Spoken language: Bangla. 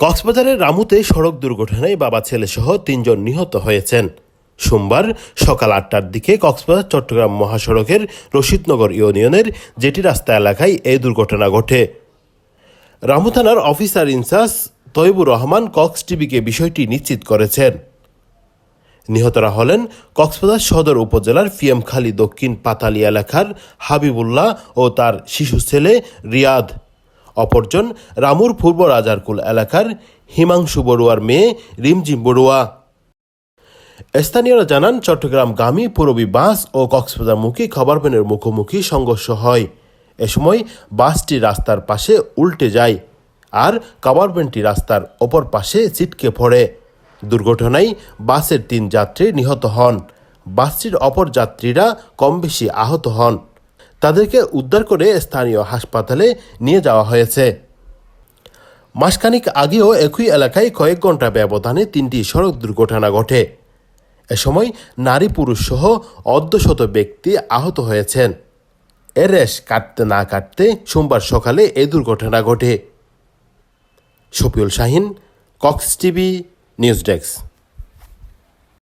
কক্সবাজারের রামুতে সড়ক দুর্ঘটনায় বাবা ছেলেসহ তিনজন নিহত হয়েছেন। সোমবার সকাল আটটার দিকে কক্সবাজার চট্টগ্রাম মহাসড়কের রশিদনগর ইউনিয়নের জেটি রাস্তা এলাকায় এই দুর্ঘটনা ঘটে। রামু থানার officer in charge Taibur Rahman Cox টিভিকে বিষয়টি নিশ্চিত করেছেন। নিহতরা হলেন কক্সবাজার সদর উপজেলার ফিএমখালী দক্ষিণ পাতালি এলাকার হাবিবুল্লাহ ও তার শিশু ছেলে রিয়াদ অপরজন রামুর পূর্ব রাজারকুল এলাকার হিমাংশু বড়ুয়ার মেয়ে রিমজিম বড়ুয়া। স্থানীয়রা জানান, চট্টগ্রাম চট্টগ্রামগামী পুরবী বাস ও কক্সবাজার কক্সবাজারমুখী খাবারভ্যানের মুখোমুখি সংঘর্ষ হয়। এ সময় বাসটি রাস্তার পাশে উল্টে যায় আর কাবারভ্যানটি রাস্তার ওপর পাশে ছিটকে পড়ে। দুর্ঘটনায় বাসের তিন যাত্রী নিহত হন। বাসটির অপর যাত্রীরা কম বেশি আহত হন। তাদেরকে উদ্ধার করে স্থানীয় হাসপাতালে নিয়ে যাওয়া হয়েছে। মাসখানিক আগেও একই এলাকায় কয়েক ঘণ্টা ব্যবধানে তিনটি সড়ক দুর্ঘটনা ঘটে। এ সময় নারী পুরুষ সহ অর্ধশত ব্যক্তি আহত হয়েছেন। এর রেশ কাটতে না কাটতে সোমবার সকালে এই দুর্ঘটনা ঘটে। Shafiul Shahin Cox TV news desk.